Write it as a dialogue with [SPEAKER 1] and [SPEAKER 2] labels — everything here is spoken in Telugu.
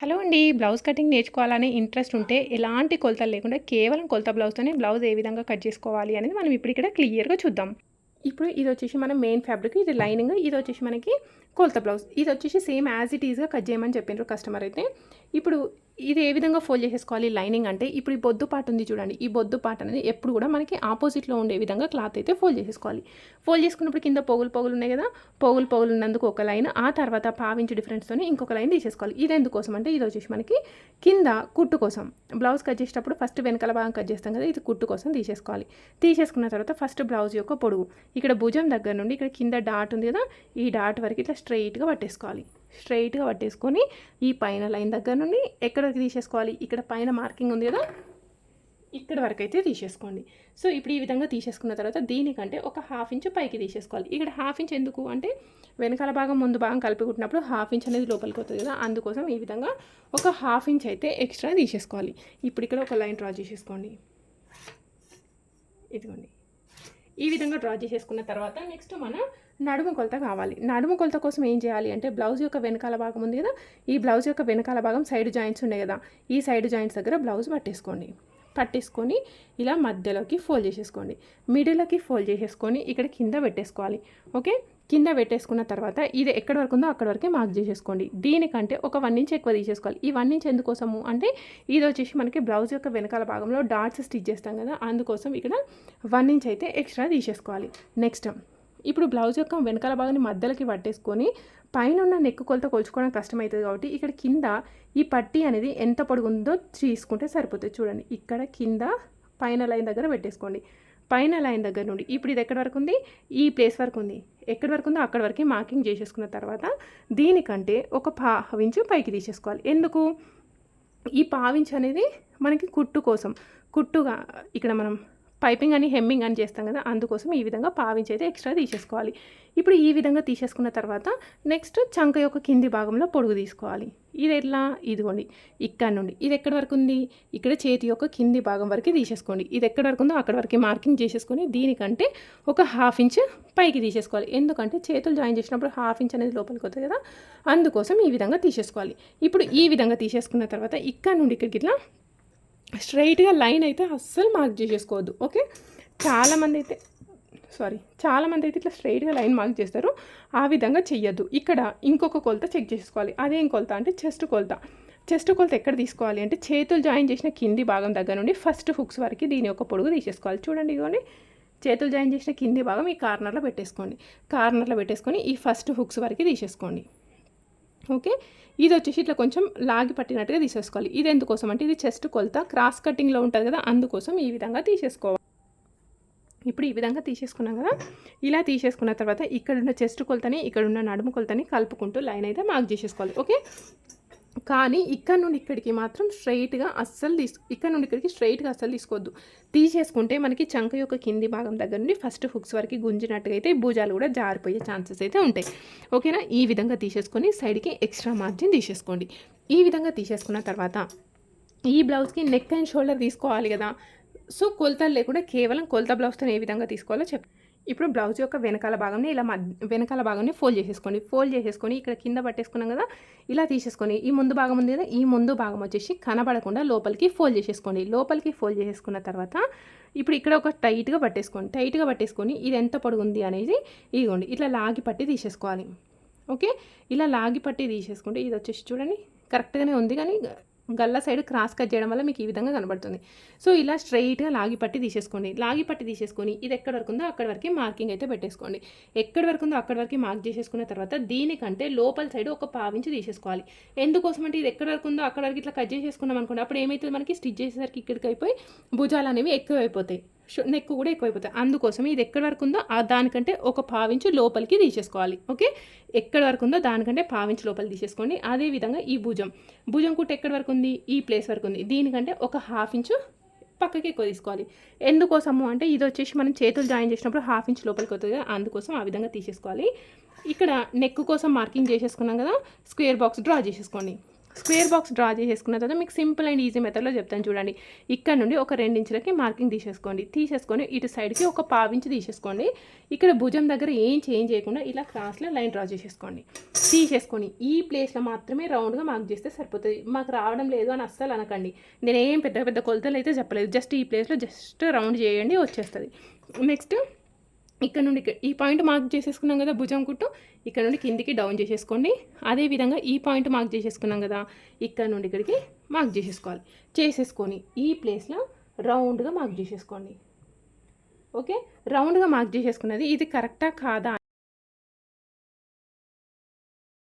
[SPEAKER 1] హలో అండి. బ్లౌజ్ కటింగ్ నేర్చుకోవాలనే ఇంట్రెస్ట్ ఉంటే ఎలాంటి కొలతలు లేకుండా కేవలం కొలత బ్లౌజ్తోనే బ్లౌజ్ ఏ విధంగా కట్ చేసుకోవాలి అనేది మనం ఇప్పుడు ఇక్కడ క్లియర్గా చూద్దాం. ఇప్పుడు ఇది వచ్చేసి మన మెయిన్ ఫ్యాబ్రిక్ ఇది లైనింగ్ ఇది వచ్చేసి మనకి కొలత బ్లౌజ్. ఇది వచ్చేసి సేమ్ యాజ్ ఇట్ ఈజ్గా కట్ చేయమని చెప్పిండ్రు కస్టమర్ అయితే. ఇప్పుడు ఇది ఏ విధంగా ఫోల్డ్ చేసేసుకోవాలి? లైనింగ్ అంటే ఇప్పుడు ఈ బొద్దు పాట ఉంది చూడండి. ఈ బొద్దు పాట అనేది ఎప్పుడు కూడా మనకి ఆపోజిట్లో ఉండే విధంగా క్లాత్ అయితే ఫోల్డ్ చేసేసుకోవాలి. ఫోల్డ్ చేసుకున్నప్పుడు కింద పోగులు పోగులు ఉన్నాయి కదా? పోగులు పోగులు ఉన్నందుకు ఒక లైన్ ఆ తర్వాత పావించి డిఫరెన్స్తో ఇంకొక లైన్ తీసేసుకోవాలి. ఇది ఎందుకోసం అంటే ఇది వచ్చేసి మనకి కింద కుట్టు కోసం. బ్లౌజ్ కట్ చేసేటప్పుడు ఫస్ట్ వెనకాల భాగం కట్ చేస్తాం కదా ఇది కుట్టు కోసం తీసేసుకోవాలి. తీసేసుకున్న తర్వాత ఫస్ట్ బ్లౌజ్ యొక్క పొడుగు. ఇక్కడ భుజం దగ్గర నుండి ఇక్కడ కింద డాట్ ఉంది కదా ఈ డాట్ వరకు ఇట్లా స్ట్రైట్గా పట్టేసుకోవాలి. స్ట్రైట్గా పట్టేసుకొని ఈ పైన లైన్ దగ్గర నుండి ఎక్కడ తీసేసుకోవాలి? ఇక్కడ పైన మార్కింగ్ ఉంది కదా? ఇక్కడ వరకు అయితే తీసేసుకోండి. సో ఇప్పుడు ఈ విధంగా తీసేసుకున్న తర్వాత దీనికంటే ఒక హాఫ్ ఇంచ్ పైకి తీసేసుకోవాలి. ఇక్కడ హాఫ్ ఇంచ్ ఎందుకు? అంటే వెనకాల భాగం ముందు భాగం కలిపి కుట్టినప్పుడు హాఫ్ ఇంచ్ అనేది లోపలికి వస్తుంది కదా? అందుకోసం ఈ విధంగా ఒక హాఫ్ ఇంచ్ అయితే ఎక్స్ట్రా తీసేసుకోవాలి. ఇప్పుడు ఇక్కడ ఒక లైన్ డ్రా చేసేసుకోండి. ఇదిగోండి. ఈ విధంగా డ్రా చేసేసుకున్న తర్వాత నెక్స్ట్ మన నడుము కొలత కావాలి. నడుము కొలత కోసం ఏం చేయాలి అంటే బ్లౌజ్ యొక్క వెనకాల భాగం ఉంది కదా? ఈ బ్లౌజ్ యొక్క వెనకాల భాగం సైడ్ జాయింట్స్ ఉన్నాయి కదా? ఈ సైడ్ జాయింట్స్ దగ్గర బ్లౌజ్ పట్టేసుకోండి. పట్టేసుకొని ఇలా మధ్యలోకి ఫోల్డ్ చేసేసుకోండి. మిడిల్లోకి ఫోల్డ్ చేసేసుకొని ఇక్కడ కింద పెట్టేసుకోవాలి. ఓకే? కింద పెట్టేసుకున్న తర్వాత ఇది ఎక్కడ వరకు ఉందో అక్కడ వరకే మార్క్ చేసేసుకోండి. దీనికంటే ఒక వన్ ఇంచ్ ఎక్కువ తీసేసుకోవాలి. ఈ వన్ ఇంచ్ ఎందుకోసము? అంటే ఇది వచ్చేసి మనకి బ్లౌజ్ యొక్క వెనకాల భాగంలో డాట్స్ స్టిచ్ చేస్తాం కదా అందుకోసం ఇక్కడ వన్ ఇంచ్ అయితే ఎక్స్ట్రా తీసేసుకోవాలి. నెక్స్ట్ ఇప్పుడు బ్లౌజ్ యొక్క వెనకాల భాగాన్ని మధ్యలోకి పట్టేసుకొని పైన ఉన్న నెక్కు కొలత కొలుచుకోవడం కష్టమవుతుంది కాబట్టి ఇక్కడ కింద ఈ పట్టీ అనేది ఎంత పొడుగుందో తీసుకుంటే సరిపోతుంది. చూడండి ఇక్కడ కింద పైన లైన్ దగ్గర పెట్టేసుకోండి. పైన లైన్ దగ్గర నుండి ఇప్పుడు ఇది ఎక్కడి వరకు ఉంది? ఈ ప్లేస్ వరకు ఉంది. ఎక్కడి వరకు ఉందో అక్కడి వరకు మార్కింగ్ చేసేసుకున్న తర్వాత దీనికంటే ఒక పావించు పైకి తీసేసుకోవాలి. ఎందుకు? ఈ పావించు అనేది మనకి కుట్టు కోసం. కుట్టుగా ఇక్కడ మనం పైపింగ్ అని హెమ్మింగ్ అని చేస్తాం కదా అందుకోసం ఈ విధంగా పావించి అయితే ఎక్స్ట్రా తీసేసుకోవాలి. ఇప్పుడు ఈ విధంగా తీసేసుకున్న తర్వాత నెక్స్ట్ చంక యొక్క కింది భాగంలో పొడుగు తీసుకోవాలి. ఇది ఎట్లా ఇదిగోండి. ఇక్కడ నుండి. ఇది ఎక్కడి వరకు ఉంది? ఇక్కడ చేతి యొక్క కింది భాగం వరకు తీసేసుకోండి. ఇది ఎక్కడి వరకు ఉందో అక్కడ వరకు మార్కింగ్ చేసేసుకొని దీనికంటే ఒక హాఫ్ ఇంచ్ పైకి తీసేసుకోవాలి. ఎందుకంటే చేతులు జాయిన్ చేసినప్పుడు హాఫ్ ఇంచ్ అనేది లోపలికి వస్తుంది కదా అందుకోసం ఈ విధంగా తీసేసుకోవాలి. ఇప్పుడు ఈ విధంగా తీసేసుకున్న తర్వాత ఇక్కడ నుండి ఇక్కడికి ఇట్లా స్ట్రైట్గా లైన్ అయితే అస్సలు మార్క్ చేసేసుకోవద్దు ఓకే? చాలామంది అయితే సారీ చాలామంది అయితే ఇట్లా స్ట్రైట్గా లైన్ మార్క్ చేస్తారు ఆ విధంగా చెయ్యొద్దు. ఇక్కడ ఇంకొక కొలత చెక్ చేసుకోవాలి. అదేం కొలత అంటే చెస్ట్ కొలత. చెస్ట్ కొలత ఎక్కడ తీసుకోవాలి అంటే చేతులు జాయిన్ చేసిన కింది భాగం దగ్గర నుండి ఫస్ట్ హుక్స్ వరకు దీని యొక్క పొడుగు తీసేసుకోవాలి. చూడండి ఇదిగోండి. చేతులు జాయిన్ చేసిన కింది భాగం ఈ కార్నర్లో పెట్టేసుకోండి. కార్నర్లో పెట్టేసుకొని ఈ ఫస్ట్ హుక్స్ వరకు తీసేసుకోండి. ఓకే? ఇది వచ్చేసి ఇట్లా కొంచెం లాగి పట్టినట్టుగా తీసేసుకోవాలి. ఇది ఎందుకోసం అంటే ఇది చెస్ట్ కొలత క్రాస్ కటింగ్లో ఉంటుంది కదా అందుకోసం ఈ విధంగా తీసేసుకోవాలి. ఇప్పుడు ఈ విధంగా తీసేసుకున్నాం కదా ఇలా తీసేసుకున్న తర్వాత ఇక్కడున్న చెస్ట్ కొలతని ఇక్కడ ఉన్న నడుము కొలతని కలుపుకుంటూ లైన్ అయితే మార్క్ చేసేసుకోవాలి. ఓకే? కానీ ఇక్కడ నుండి ఇక్కడికి మాత్రం స్ట్రైట్గా అస్సలు తీసు ఇక్కడ నుండి ఇక్కడికి స్ట్రైట్గా అస్సలు తీసుకోవద్దు. తీసేసుకుంటే మనకి చంక యొక్క కింది భాగం దగ్గర నుండి ఫస్ట్ హుక్స్ వరకు గుంజినట్టుగా అయితే భుజాలు కూడా జారిపోయే ఛాన్సెస్ అయితే ఉంటాయి. ఓకేనా? ఈ విధంగా తీసేసుకొని సైడ్కి ఎక్స్ట్రా మార్జిన్ తీసేసుకోండి. ఈ విధంగా తీసేసుకున్న తర్వాత ఈ బ్లౌజ్కి నెక్ అండ్ షోల్డర్ తీసుకోవాలి కదా. సో కొలతలు లేకుండా కేవలం కొలత బ్లౌజ్తో ఏ విధంగా తీసుకోవాలో చెప్తాను ఇప్పుడు బ్లౌజ్ యొక్క వెనకాల భాగంని ఇలా మధ్య వెనకాల భాగంని ఫోల్డ్ చేసేసుకోండి. ఫోల్డ్ చేసేసుకొని ఇక్కడ కింద పట్టేసుకున్నాం కదా ఇలా తీసేసుకొని ఈ ముందు భాగం ఉంది కదా ఈ ముందు భాగం వచ్చేసి కనబడకుండా లోపలికి ఫోల్డ్ చేసేసుకోండి. లోపలికి ఫోల్డ్ చేసేసుకున్న తర్వాత ఇప్పుడు ఇక్కడ ఒక టైట్గా పట్టేసుకోండి. టైట్గా పట్టేసుకొని ఇది ఎంత పొడుగుంది అనేది ఇదిగోండి ఇట్లా లాగి పట్టి తీసేసుకోవాలి. ఓకే? ఇలా లాగి పట్టి తీసేసుకుంటే ఇది వచ్చేసి చూడండి కరెక్ట్గానే ఉంది కానీ గల్ల సైడ్ క్రాస్ కట్ చేయడం వల్ల మీకు ఈ విధంగా కనబడుతుంది. సో ఇలా స్ట్రైట్గా లాగి పట్టి తీసేసుకోండి. లాగి పట్టి తీసేసుకొని ఇది ఎక్కడ వరకు ఉందో అక్కడ వరకు మార్కింగ్ అయితే పెట్టేసుకోండి. ఎక్కడి వరకు ఉందో అక్కడ వరకు మార్క్ చేసేసుకున్న తర్వాత దీనికంటే లోపల సైడ్ ఒక పావించి తీసేసుకోవాలి. ఎందుకోసం అంటే ఇది ఎక్కడ వరకు ఉందో అక్కడ వరకు ఇట్లా కట్ చేసేసుకున్నాం అనుకోండి అప్పుడు ఏమైతుంది మనకి? స్టిచ్ చేసేసరికి ఇక్కడికి అయిపోయి భుజాలు అనేవి ఎక్కువ అయిపోతాయి నెక్ కూడా ఎక్కువైపోతాయి. అందుకోసం ఇది ఎక్కడి వరకు ఉందో ఆ దానికంటే ఒక పావించు లోపలికి తీసేసుకోవాలి. ఓకే? ఎక్కడి వరకు ఉందో దానికంటే పావించు లోపలికి తీసేసుకోండి. అదేవిధంగా ఈ భుజం. భుజం కుట్టు ఎక్కడి వరకు ఉంది ఈ ప్లేస్ వరకు ఉంది. దీనికంటే ఒక హాఫ్ ఇంచు పక్కకి ఎక్కువ తీసుకోవాలి. ఎందుకోసము అంటే ఇది వచ్చేసి మనం చేతులు జాయిన్ చేసినప్పుడు హాఫ్ ఇంచ్ లోపలికి అవుతుంది కదా అందుకోసం ఆ విధంగా తీసేసుకోవాలి. ఇక్కడ నెక్ కోసం మార్కింగ్ చేసేసుకున్నాం కదా స్క్వేర్ బాక్స్ డ్రా చేసేసుకోండి. స్క్వేర్ బాక్స్ డ్రా చేసేసుకున్న తర్వాత మీకు సింపుల్ అండ్ ఈజీ మెథడ్లో చెప్తాను చూడండి. ఇక్కడ నుండి ఒక రెండు ఇంచులకి మార్కింగ్ తీసేసుకోండి. తీసేసుకొని ఇటు సైడ్కి ఒక పావించి తీసేసుకోండి. ఇక్కడ భుజం దగ్గర ఏం చేంజ్ చేయకుండా ఇలా క్రాస్లో లైన్ డ్రా చేసేసుకోండి. తీసేసుకొని ఈ ప్లేస్లో మాత్రమే రౌండ్గా మార్క్ చేస్తే సరిపోతుంది. మాకు రావడం లేదు అని అస్సలు అనకండి. నేనేం పెద్ద పెద్ద కొలతలు అయితే చెప్పలేదు. జస్ట్ ఈ ప్లేస్లో జస్ట్ రౌండ్ చేయండి వచ్చేస్తుంది. నెక్స్ట్ ఇక్కడ నుండి ఇక్కడ ఈ పాయింట్ మార్క్ చేసేసుకున్నాం కదా భుజం కుట్టు ఇక్కడ నుండి కిందికి డౌన్ చేసేసుకోండి. అదేవిధంగా ఈ పాయింట్ మార్క్ చేసేసుకున్నాం కదా ఇక్కడ నుండి ఇక్కడికి మార్క్ చేసేసుకోవాలి. చేసేసుకొని ఈ ప్లేస్లో రౌండ్గా మార్క్ చేసేసుకోండి. ఓకే రౌండ్గా మార్క్ చేసేసుకున్నది ఇది కరెక్టా కాదా